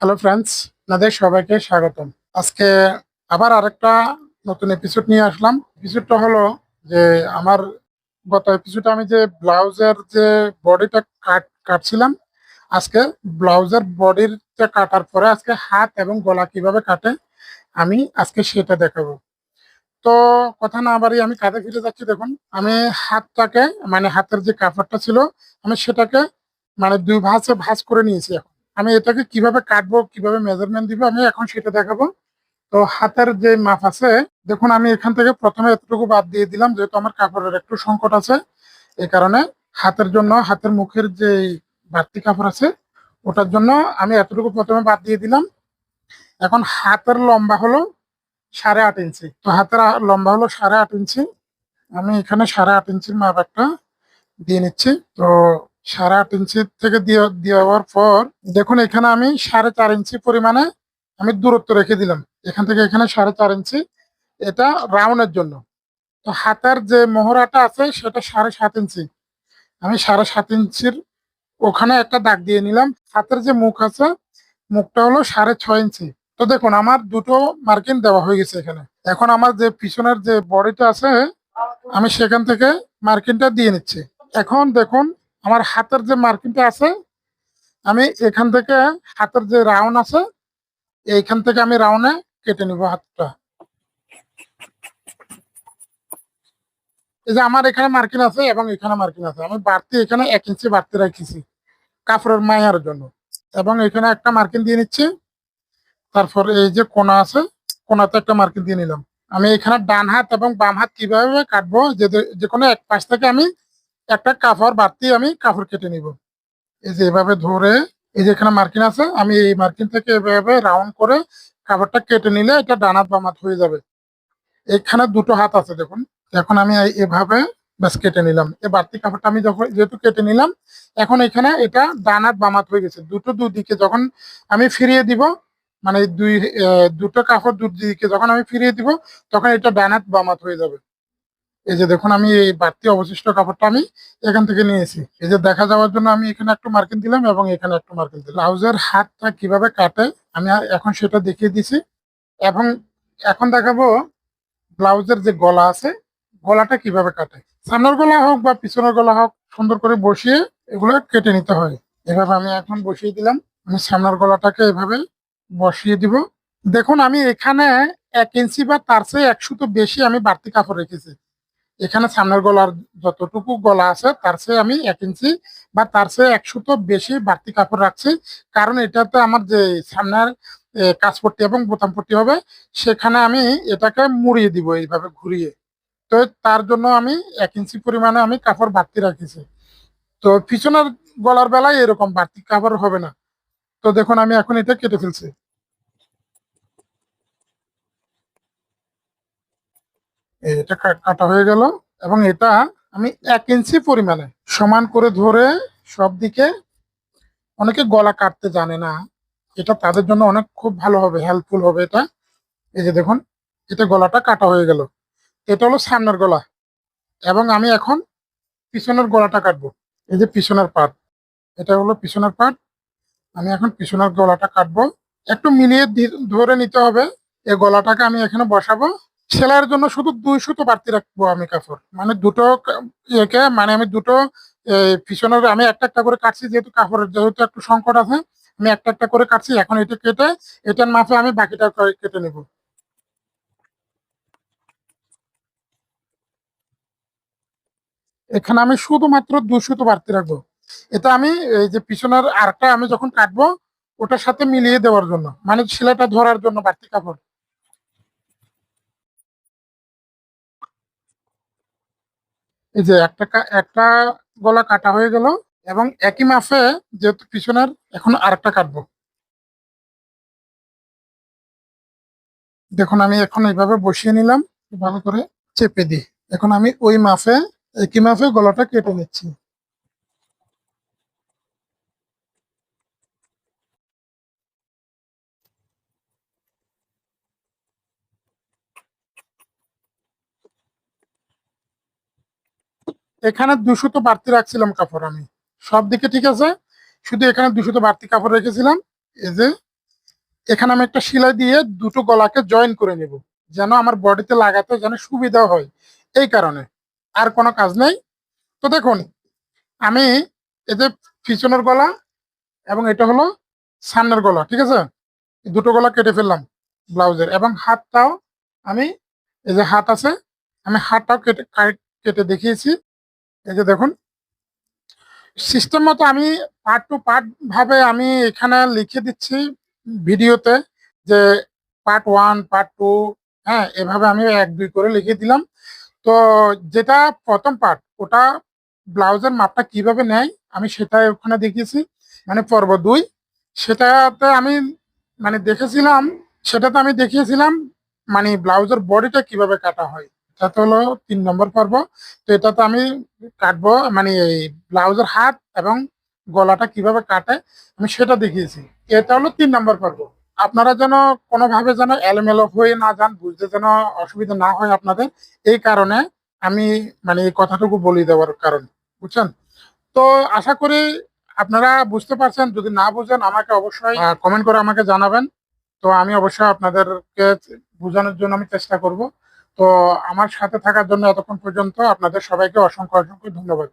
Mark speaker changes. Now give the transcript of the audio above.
Speaker 1: Hello friends আপনাদের সবাইকে স্বাগতম। আজকে আবার আরেকটা নতুন এপিসোড নিয়ে আসলাম। এপিসোডটা হলো যে আমার গত এপিসোডে আমি যে ব্লাউজের যে বডিটা কাট, কাটছিলাম, আজকে ব্লাউজের বডিটা কাটার পরে আজকে হাত এবং গলা কীভাবে কাটে, আমি আজকে সেটা দেখাবো। তো কথা না বাড়ি আমি কাঁধে ফিরে যাচ্ছি, দেখুন। আমি হাতটাকে মানে হাতের যে কাপড়টা ছিল, আমি সেটাকে মানে দুই ভাঁজে ভাঁজ করে নিয়েছি এখন। আমি এটাকে কীভাবে কাটবো, কীভাবে মেজারমেন্ট দিব, আমি এখন সেটা দেখাবো। তো হাতের যে মাপ আছে, দেখুন আমি এখান থেকে প্রথমে এতটুকু বাদ দিয়ে দিলাম, যেহেতু আমার কাপড়ের একটু সংকট আছে এই কারণে হাতের জন্য, হাতের মুখের যে বাড়তি কাপড় আছে, ওটার জন্য আমি এতটুকু প্রথমে বাদ দিয়ে দিলাম। এখন হাতের লম্বা হলো সাড়ে আট ইঞ্চি তো হাতের লম্বা হলো সাড়ে আট ইঞ্চি আমি এখানে সাড়ে আট ইঞ্চির মাপ একটা দিয়ে নিচ্ছি। তো সাড়ে আট ইঞ্চি থেকে দেওয়ার পর, দেখুন এখানে আমি সাড়ে চার ইঞ্চি পরিমাণে আমি দূরত্ব রেখে দিলাম। এখান থেকে এখানে সাড়ে চার ইঞ্চি এটা রাউন্ডের জন্য। তো হাতের যে মোহরাটা আছে, সেটা সাড়ে সাত ইঞ্চি আমি সাড়ে সাত ইঞ্চির ওখানে একটা দাগ দিয়ে নিলাম। হাতের যে মুখ আছে, মুখটা হলো সাড়ে ছয় ইঞ্চি তো দেখুন, আমার দুটো মার্কিন দেওয়া হয়ে গেছে এখানে। এখন আমার যে পিছনের যে বডিটা আছে, আমি সেখান থেকে মার্কিনটা দিয়ে নিচ্ছি। এখন দেখুন আমার হাতের যে মার্কিংটা আছে, আমি এখান থেকে হাতের যে রাউন্ড আছে, এইখান থেকে আমি রাউন্ডে কেটে নিব হাতটা। এই যে আমার এখানে মার্কিং আছে এবং এখানে মার্কিং আছে। আমি বাড়তি এখানে এক ইঞ্চি বাড়তি রেখেছি কাপড়ের মায়ার জন্য। এবং এখানে একটা মার্কিং দিয়ে নিচ্ছি। তারপর এই যে কোনা আছে, কোনাতে একটা মার্কিং দিয়ে নিলাম। আমি এখানে ডান হাত এবং বাম হাত কীভাবে কাটবো, যে কোনো এক পাশ থেকে আমি একটা কাপড় বাড়তি আমি কাপড় কেটে নিব। এই যে এভাবে ধরে, এই যে এখানে মার্কিন আছে, আমি এই মার্কিন থেকে এভাবে রাউন্ড করে কাপড়টা কেটে নিলে এটা ডান হাত বাম হয়ে যাবে। এখানে দুটো হাত আছে দেখুন, এখন আমি এভাবে ব্যাস কেটে নিলাম। এই বাড়তি কাপড়টা আমি যখন যেহেতু কেটে নিলাম, এখন এখানে এটা ডান বামাত হয়ে গেছে। দুটো দুদিকে যখন আমি ফিরিয়ে দিব মানে দুই দুটো কাপড় দুদিকে যখন আমি ফিরিয়ে দিব, তখন এটা ডানাত বামাত হয়ে যাবে। এই যে দেখুন, আমি এই বাড়তি অবশিষ্ট কাপড়টা আমি এখান থেকে নিয়েছি। এই যে দেখা যাওয়ার জন্য আমি এখানে একটু মার্কিন দিলাম এবং এখানে একটু মার্কিং দিলাম। ব্লাউজের হাতটা কীভাবে কাটে, আমি এখন সেটা দেখিয়ে দিছি। এবং এখন দেখাবো ব্লাউজের যে গলা আছে, গলাটা কীভাবে কাটে। সামনের গলা হোক বা পিছনের গলা হোক, সুন্দর করে বসিয়ে এগুলো কেটে নিতে হয়। এভাবে আমি এখন বসিয়ে দিলাম। আমি সামনের গলাটাকে এভাবে বসিয়ে দিব। দেখুন, আমি এখানে এক ইঞ্চি বা তার চেয়ে একশো তো বেশি আমি বাড়তি কাপড় রেখেছি। এখানে সামনের গলার যতটুকু গলা আছে তার চেয়ে আমি এক ইঞ্চি বা তার চেয়ে একশো তো বেশি বাড়তি কাপড় রাখছি। কারণ এটাতে আমার যে সামনের এ, কাঁচপট্টি এবং বোতাম পট্টি হবে সেখানে আমি এটাকে মুড়িয়ে দিব এইভাবে ঘুরিয়ে। তো তার জন্য আমি এক ইঞ্চি পরিমাণে আমি কাপড় বাড়তি রাখেছি। তো পিছনের গলার বেলায় এরকম বাড়তি কাপড় হবে না। তো দেখুন আমি এখন এটা কেটে ফেলছি। এটা কাটা হয়ে গেল, এবং এটা আমি এক ইঞ্চি পরিমাণে সমান করে ধরে সব দিকে অনেকে গলা কাটতে জানে না, এটা তাদের জন্য অনেক খুব ভালো হবে হেল্পফুল হবে এটা। এই যে দেখুন, এটা গলাটা কাটা হয়ে গেল। এটা হলো সামনের গলা, এবং আমি এখন পিছনের গলাটা কাটবো। এই যে পিছনের পাট এটা হলো পিছনের পাট আমি এখন পিছনের গলাটা কাটবো। একটু মিলিয়ে ধরে নিতে হবে, এই গলাটাকে আমি এখানে বসাবো। সেলাইয়ের জন্য শুধু দুই সুতো বাড়তি রাখব আমি কাপড়। মানে দুটো ইয়েকে মানে আমি দুটো পিছনের আমি একটা একটা করে কাটছি, যেহেতু কাপড়ের যেহেতু একটু সংকট আছে, আমি একটা একটা করে কাটছি, এখন এটা কেটে, এটার মাপে আমি বাকিটা কেটে নেব। এখানে আমি শুধুমাত্র দুই সুতো বাড়তি রাখব। এটা আমি এই যে পিছনের আরটা আমি যখন কাটবো, ওটার সাথে মিলিয়ে দেওয়ার জন্য মানে সেলাইটা ধরার জন্য বাড়তি কাপড়। এই যে একটা একটা গলা কাটা হয়ে গেল এবং একই মাপে যেহেতু পিছনের, এখন আরেকটা কাটবো। দেখুন, আমি এখন এইভাবে বসিয়ে নিলাম, ভালো করে চেপে দিই। এখন আমি ওই মাফে, একই মাফে গলাটা কেটে নিচ্ছি। এখানে দুশো তো বাড়তি রাখছিলাম কাপড় আমি। সব দিকে ঠিক আছে? শুধু এখানে দুশো তো বাড়তি কাপড় রেখেছিলাম। এই যে, এখানে আমি একটা সেলাই দিয়ে দুটো গলাকে জয়েন করে নেব, যেন আমার বডিতে লাগাতে যেন সুবিধা হয়। এই কারণে আর কোনো কাজ নেই। তো দেখুন, আমি এই যে পিছনের গলা এবং এটা হলো সামনের গলা, ঠিক আছে? দুটো গলা কেটে ফেললাম ব্লাউজের এবং হাতটাও আমি, এই যে হাত আছে, আমি হাতটাও কেটে, কাট- কেটে দেখিয়েছি। এই যে দেখুন সিস্টেম মতো আমি পার্ট টু পার্ট ভাবে আমি এখানে লিখে দিচ্ছি ভিডিওতে যে পার্ট ওয়ান পার্ট টু হ্যাঁ এভাবে আমি এক, দুই করে লিখে দিলাম। তো যেটা প্রথম পার্ট ওটা ব্লাউজের মাপটা কীভাবে নেয় আমি সেটা ওখানে দেখিয়েছি। মানে পর্ব দুই, সেটাতে আমি মানে দেখেছিলাম, সেটাতে আমি দেখিয়েছিলাম মানে ব্লাউজের বডিটা কীভাবে কাটা হয়। এটা তো হলো তিন নম্বর পর্ব। তো এটাতে আমি কাটবো মানে এই ব্লাউজের হাত এবং গলাটা কীভাবে কাটে আমি সেটা দেখিয়েছি। এটা হলো তিন নম্বর পর্ব। আপনারা যেন কোনোভাবে যেন এলোমেলো হয়ে না যান, বুঝতে যেন অসুবিধা না হয় আপনাদের, এই কারণে আমি মানে এই কথাটুকু বলে দেওয়ার কারণ, বুঝছেন? তো আশা করি আপনারা বুঝতে পারছেন, যদি না বুঝেন আমাকে অবশ্যই কমেন্ট করে আমাকে জানাবেন। তো আমি অবশ্যই আপনাদেরকে বোঝানোর জন্য আমি চেষ্টা করব। তো আমার সাথে থাকার জন্য এতক্ষণ পর্যন্ত আপনাদের সবাইকে অসংখ্য অসংখ্য ধন্যবাদ।